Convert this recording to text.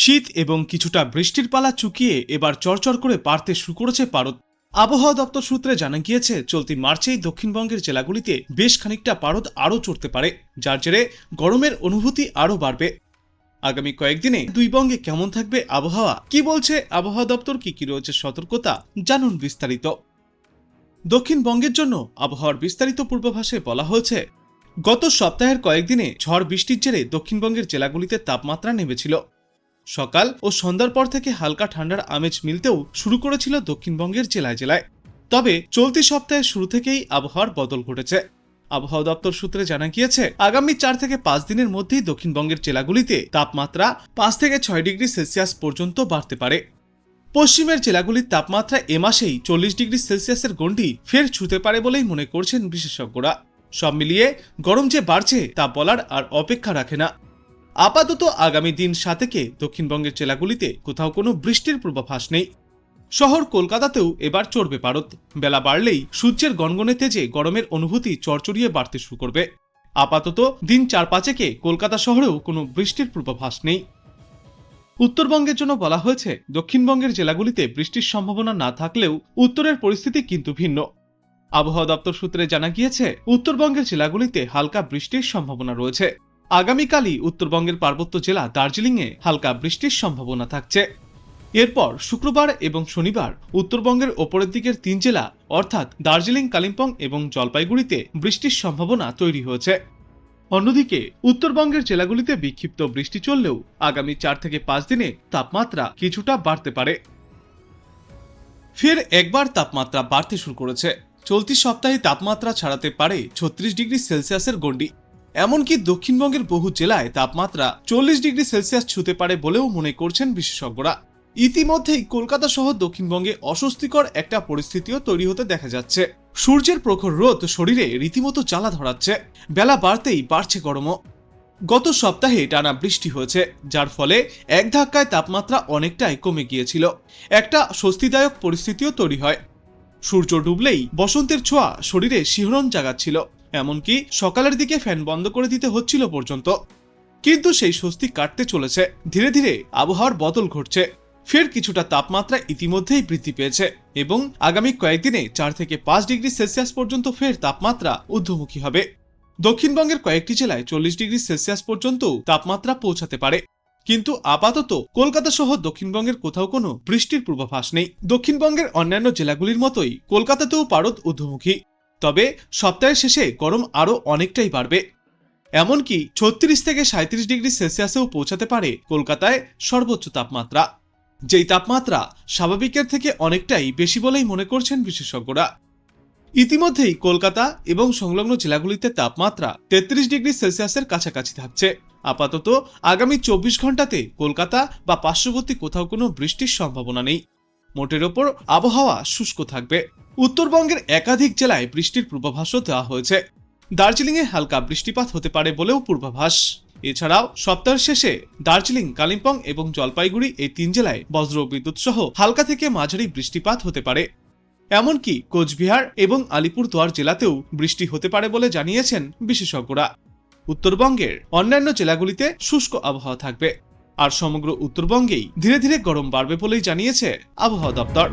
শীত এবং কিছুটা বৃষ্টির পালা চুকিয়ে এবার চরচর করে বাড়তে শুরু করেছে পারদ। আবহাওয়া দপ্তর সূত্রে জানা গিয়েছে, চলতি মার্চেই দক্ষিণবঙ্গের জেলাগুলিতে বেশ খানিকটা পারদ আরও চড়তে পারে, যার জেরে গরমের অনুভূতি আরও বাড়বে। আগামী কয়েকদিনে দুই বঙ্গে কেমন থাকবে আবহাওয়া, কি বলছে আবহাওয়া দপ্তর, কি কি রয়েছে সতর্কতা, জানুন বিস্তারিত। দক্ষিণবঙ্গের জন্য আবহাওয়ার বিস্তারিত পূর্বাভাসে বলা হয়েছে, গত সপ্তাহের কয়েকদিনে ঝড় বৃষ্টির জেরে দক্ষিণবঙ্গের জেলাগুলিতে তাপমাত্রা নেমেছিল। সকাল ও সন্ধ্যার পর থেকে হালকা ঠান্ডার আমেজ মিলতেও শুরু করেছিল দক্ষিণবঙ্গের জেলায় জেলায়। তবে চলতি সপ্তাহের শুরু থেকেই আবহাওয়ার বদল ঘটেছে। আবহাওয়া দপ্তর সূত্রে জানা গিয়েছে, আগামী চার থেকে পাঁচ দিনের মধ্যেই দক্ষিণবঙ্গের জেলাগুলিতে তাপমাত্রা পাঁচ থেকে ছয় ডিগ্রি সেলসিয়াস পর্যন্ত বাড়তে পারে। পশ্চিমের জেলাগুলির তাপমাত্রা এ মাসেই চল্লিশ ডিগ্রি সেলসিয়াসের গণ্ডি ফের ছুতে পারে বলেই মনে করছেন বিশেষজ্ঞরা। সব মিলিয়ে গরম যে বাড়ছে তা বলার আর অপেক্ষা রাখে না। আপাতত আগামী দিন সাতেকে দক্ষিণবঙ্গের জেলাগুলিতে কোথাও কোনো বৃষ্টির পূর্বাভাস নেই। শহর কলকাতাতেও এবার চড়বে পারদ। বেলা বাড়লেই সূর্যের গনগনে তেজে গরমের অনুভূতি চড়চড়িয়ে বাড়তে শুরু করবে। আপাতত দিন চার পাঁচেকে কলকাতা শহরেও কোনো বৃষ্টির পূর্বাভাস নেই। উত্তরবঙ্গের জন্য বলা হয়েছে, দক্ষিণবঙ্গের জেলাগুলিতে বৃষ্টির সম্ভাবনা না থাকলেও উত্তরের পরিস্থিতি কিন্তু ভিন্ন। আবহাওয়া দপ্তর সূত্রে জানা গিয়েছে, উত্তরবঙ্গের জেলাগুলিতে হালকা বৃষ্টির সম্ভাবনা রয়েছে। আগামীকালই উত্তরবঙ্গের পার্বত্য জেলা দার্জিলিংয়ে হালকা বৃষ্টির সম্ভাবনা থাকছে। এরপর শুক্রবার এবং শনিবার উত্তরবঙ্গের ওপরের দিকের তিন জেলা, অর্থাৎ দার্জিলিং, কালিম্পং এবং জলপাইগুড়িতে বৃষ্টির সম্ভাবনা তৈরি হয়েছে। অন্যদিকে, উত্তরবঙ্গের জেলাগুলিতে বিক্ষিপ্ত বৃষ্টি চললেও আগামী চার থেকে পাঁচ দিনে তাপমাত্রা কিছুটা বাড়তে পারে। ফের একবার তাপমাত্রা বাড়তে শুরু করেছে। চলতি সপ্তাহে তাপমাত্রা ছাড়াতে পারে ছত্রিশ ডিগ্রি সেলসিয়াসের গণ্ডি। এমনকি দক্ষিণবঙ্গের বহু জেলায় তাপমাত্রা চল্লিশ ডিগ্রি সেলসিয়াস ছুতে পারে বলেও মনে করছেন বিশেষজ্ঞরা। ইতিমধ্যেই কলকাতা সহ দক্ষিণবঙ্গে অস্বস্তিকর একটা পরিস্থিতিও তৈরি হতে দেখা যাচ্ছে। সূর্যের প্রখর রোদ শরীরে রীতিমতো জ্বালা ধরাচ্ছে। বেলা বাড়তেই বাড়ছে গরমও। গত সপ্তাহে টানা বৃষ্টি হয়েছে, যার ফলে এক ধাক্কায় তাপমাত্রা অনেকটাই কমে গিয়েছিল। একটা স্বস্তিদায়ক পরিস্থিতিও তৈরি হয়। সূর্য ডুবলেই বসন্তের ছোঁয়া শরীরে শিহরণ জাগাচ্ছিল। এমনকি সকালের দিকে ফ্যান বন্ধ করে দিতে হচ্ছিল পর্যন্ত। কিন্তু সেই স্বস্তি কাটতে চলেছে। ধীরে ধীরে আবহাওয়ার বদল ঘটছে। ফের কিছুটা তাপমাত্রা ইতিমধ্যেই বৃদ্ধি পেয়েছে এবং আগামী কয়েকদিনে চার থেকে পাঁচ ডিগ্রি সেলসিয়াস পর্যন্ত ফের তাপমাত্রা ঊর্ধ্বমুখী হবে। দক্ষিণবঙ্গের কয়েকটি জেলায় চল্লিশ ডিগ্রি সেলসিয়াস পর্যন্ত তাপমাত্রা পৌঁছাতে পারে। কিন্তু আপাতত কলকাতা সহ দক্ষিণবঙ্গের কোথাও কোনো বৃষ্টির পূর্বাভাস নেই। দক্ষিণবঙ্গের অন্যান্য জেলাগুলির মতোই কলকাতাতেও পারদ ঊর্ধ্বমুখী। তবে সপ্তাহের শেষে গরম আরও অনেকটাই বাড়বে। এমনকি ছত্রিশ থেকে সাঁত্রিশ ডিগ্রি সেলসিয়াসেও পৌঁছাতে পারে কলকাতায় সর্বোচ্চ তাপমাত্রা। যেই তাপমাত্রা স্বাভাবিকের থেকে অনেকটাই বেশি বলেই মনে করছেন বিশেষজ্ঞরা। ইতিমধ্যেই কলকাতা এবং সংলগ্ন জেলাগুলিতে তাপমাত্রা তেত্রিশ ডিগ্রি সেলসিয়াসের কাছাকাছি থাকছে। আপাতত আগামী চব্বিশ ঘন্টাতে কলকাতা বা পার্শ্ববর্তী কোথাও কোনো বৃষ্টির সম্ভাবনা নেই। মোটের ওপর আবহাওয়া শুষ্ক থাকবে। উত্তরবঙ্গের একাধিক জেলায় বৃষ্টির পূর্বাভাসও দেওয়া হয়েছে। দার্জিলিংয়ে হালকা বৃষ্টিপাত হতে পারে বলেও পূর্বাভাস। এছাড়াও সপ্তাহের শেষে দার্জিলিং, কালিম্পং এবং জলপাইগুড়ি এই তিন জেলায় বজ্র বিদ্যুৎ সহ হালকা থেকে মাঝারি বৃষ্টিপাত হতে পারে। এমনকি কোচবিহার এবং আলিপুরদুয়ার জেলাতেও বৃষ্টি হতে পারে বলে জানিয়েছেন বিশেষজ্ঞরা। উত্তরবঙ্গের অন্যান্য জেলাগুলিতে শুষ্ক আবহাওয়া থাকবে। আর সমগ্র উত্তরবঙ্গেই ধীরে ধীরে গরম বাড়বে বলেই জানিয়েছে আবহাওয়া দপ্তর।